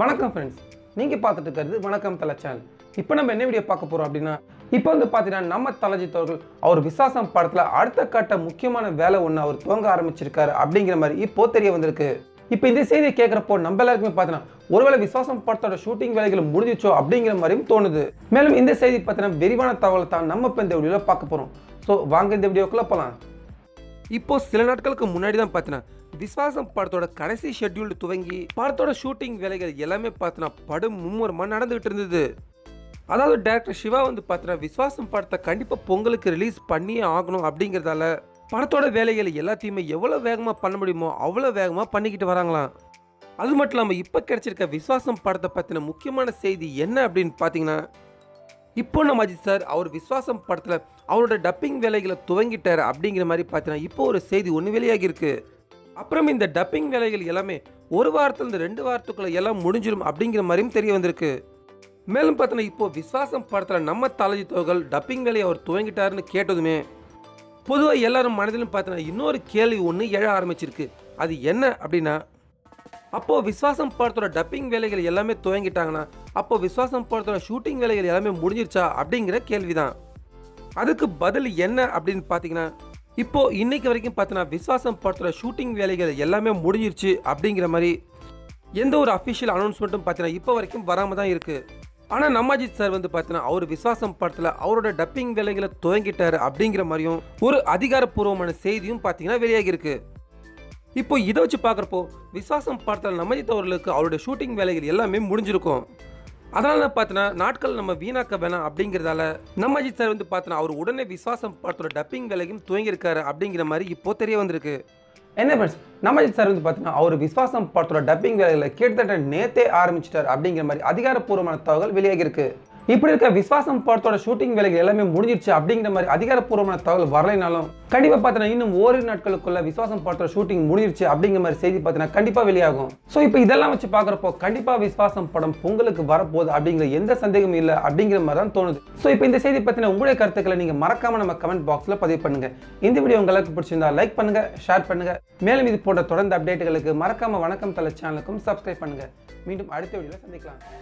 வணக்கம் ஃப்ரெண்ட்ஸ் நீங்கள் பார்த்துட்டு இருக்கிறது வணக்கம் தலை சேனல் இப்போ நம்ம என்ன வீடியோ பார்க்க போகிறோம் அப்படின்னா இப்போ வந்து பார்த்தீங்கன்னா நம்ம தலஜித் அவர்கள் அவர் விசாசம் படத்தில் அடுத்த கட்ட முக்கியமான வேலை ஒன்று அவர் துவங்க ஆரம்பிச்சிருக்காரு அப்படிங்கிற மாதிரி இப்போ தெரிய வந்திருக்கு. இப்போ இந்த செய்தியை கேட்குறப்போ நம்ம எல்லாருக்குமே பார்த்தீங்கன்னா ஒருவேளை விசுவாசம் படத்தோட ஷூட்டிங் வேலைகள் முடிஞ்சிச்சோ அப்படிங்கிற மாதிரியும் தோணுது. மேலும் இந்த செய்தி பார்த்தீங்கன்னா விரிவான தகவலை தான் நம்ம இப்போ இந்த வீடியோவில் பார்க்க போகிறோம் ஸோ வாங்க இந்த வீடியோக்குள்ளே போகலாம் இப்போ சில நாட்களுக்கு முன்னாடி தான் பார்த்தீங்கன்னா விஸ்வாசம் படத்தோட கடைசி ஷெட்யூல் துவங்கி படத்தோட ஷூட்டிங் வேலைகள் எல்லாமே பார்த்தோன்னா படம் மும்முரமாக நடந்துகிட்டு இருந்தது. அதாவது டேரக்டர் சிவா வந்து பார்த்தீங்கன்னா விஸ்வாசம் படத்தை கண்டிப்பாக பொங்கலுக்கு ரிலீஸ் பண்ணியே ஆகணும் அப்படிங்கிறதால படத்தோட வேலைகள் எல்லாத்தையுமே எவ்வளோ வேகமாக பண்ண முடியுமோ அவ்வளோ வேகமாக பண்ணிக்கிட்டு வராங்களாம். அது மட்டும் இல்லாமல் இப்போ கிடைச்சிருக்க விஸ்வாசம் படத்தை பற்றின முக்கியமான செய்தி என்ன அப்படின்னு பார்த்தீங்கன்னா இப்போ நம்ம அஜித் சார் அவர் விஸ்வாசம் படத்தில் அவரோட டப்பிங் வேலைகளை துவங்கிட்டார் அப்படிங்கிற மாதிரி பார்த்தீங்கன்னா இப்போ ஒரு செய்தி ஒன்று வெளியாகி இருக்கு. அப்புறம் இந்த டப்பிங் வேலைகள் எல்லாமே ஒரு வாரத்தில் இந்த ரெண்டு வாரத்துக்குள்ள எல்லாம் முடிஞ்சிடும் அப்படிங்கிற மாதிரியும் தெரிய வந்திருக்கு. மேலும் பார்த்தோன்னா இப்போ விஸ்வாசம் படத்தில் நம்ம தலஜி தோகல் டப்பிங் வேலையை அவர் துவங்கிட்டாருன்னு கேட்டதுமே பொதுவாக எல்லாரும் மனதிலும் பார்த்தீங்கன்னா இன்னொரு கேள்வி ஒன்று எழ ஆரம்பிச்சிருக்கு. அது என்ன அப்படின்னா அப்போ விஸ்வாசம் படத்தோட டப்பிங் வேலைகள் எல்லாமே துவங்கிட்டாங்கன்னா அப்போ விஸ்வாசம் படத்தோட ஷூட்டிங் வேலைகள் எல்லாமே முடிஞ்சிருச்சா அப்படிங்கிற கேள்விதான். அதுக்கு பதில் என்ன அப்படின்னு பார்த்தீங்கன்னா இப்போ இன்னைக்கு வரைக்கும் பார்த்தீங்கன்னா விஸ்வாசம் படத்தோட ஷூட்டிங் வேலைகள் எல்லாமே முடிஞ்சிருச்சு அப்படிங்கிற மாதிரி எந்த ஒரு அஃபிஷியல் அனௌன்ஸ்மெண்ட்டும் பார்த்தீங்கன்னா இப்போ வரைக்கும் வராமல் தான் இருக்குது ஆனால் நம்மாஜித் சார் வந்து பார்த்தீங்கன்னா அவர் விஸ்வாசம் படத்தில் அவரோட டப்பிங் வேலைகளை துவங்கிட்டார் அப்படிங்கிற மாதிரியும் ஒரு அதிகாரப்பூர்வமான செய்தியும் பார்த்தீங்கன்னா வெளியாகிருக்கு இப்போ இதை வச்சு பார்க்குறப்போ விஸ்வாசம் படத்தில் நமஜித் அவர்களுக்கு அவருடைய ஷூட்டிங் வேலைகள் எல்லாமே முடிஞ்சிருக்கும். அதனால் பார்த்தீங்கன்னா நாட்கள் நம்ம வீணாக்க வேணாம் அப்படிங்கிறதால நம்ம அஜித் சார் வந்து பார்த்தோன்னா அவர் உடனே விஸ்வாசம் படத்தோட டப்பிங் வேலையும் துவங்கியிருக்காரு அப்படிங்கிற மாதிரி இப்போ தெரிய வந்திருக்கு. என்ன ஃப்ரெண்ட்ஸ் நம்ம அஜித் சார் வந்து பார்த்தீங்கன்னா அவர் விசுவாசம் படத்தோட டப்பிங் வேலைகளை கிட்டத்தட்ட நேத்தே ஆரம்பிச்சிட்டார் அப்படிங்கிற மாதிரி அதிகாரப்பூர்வமான தகவல் வெளியாகிருக்கு இப்படி இருக்க விஸ்வாசம் படத்தோட ஷூட்டிங் வேலைகள் எல்லாமே முடிஞ்சிருச்சு அப்படிங்கிற மாதிரி அதிகாரப்பூர்வமான தகவல் வரலைனாலும் கண்டிப்பா பார்த்தீங்கன்னா இன்னும் ஓரிரு நாட்களுக்குள்ள விஸ்வாசம் படத்தோட ஷூட்டிங் முடிஞ்சிருச்சு அப்படிங்கிற மாதிரி செய்தி பார்த்தீங்கன்னா கண்டிப்பா வெளியாகும். ஸோ இப்போ இதெல்லாம் வச்சு பார்க்குறப்போ கண்டிப்பா விஸ்வாசம் படம் பொங்கலுக்கு வரப்போகுது அப்படிங்கிற எந்த சந்தேகமும் இல்லை அப்படிங்கிற மாதிரி தான் தோணுது. ஸோ இப்போ இந்த செய்தி பற்றின உங்களுடைய கருத்துக்களை நீங்க மறக்காம நம்ம கமெண்ட் பாக்ஸ்ல பதிவு பண்ணுங்க. இந்த வீடியோ உங்களுக்கு பிடிச்சிருந்தா லைக் பண்ணுங்க ஷேர் பண்ணுங்க. மேலும் இது போன்ற தொடர்ந்து அப்டேட்டுகளுக்கு மறக்காம வணக்கம் தலை சேனலுக்கும் சப்ஸ்கிரைப் பண்ணுங்க. மீண்டும் அடுத்த வீடியோவில் சந்திக்கலாம்.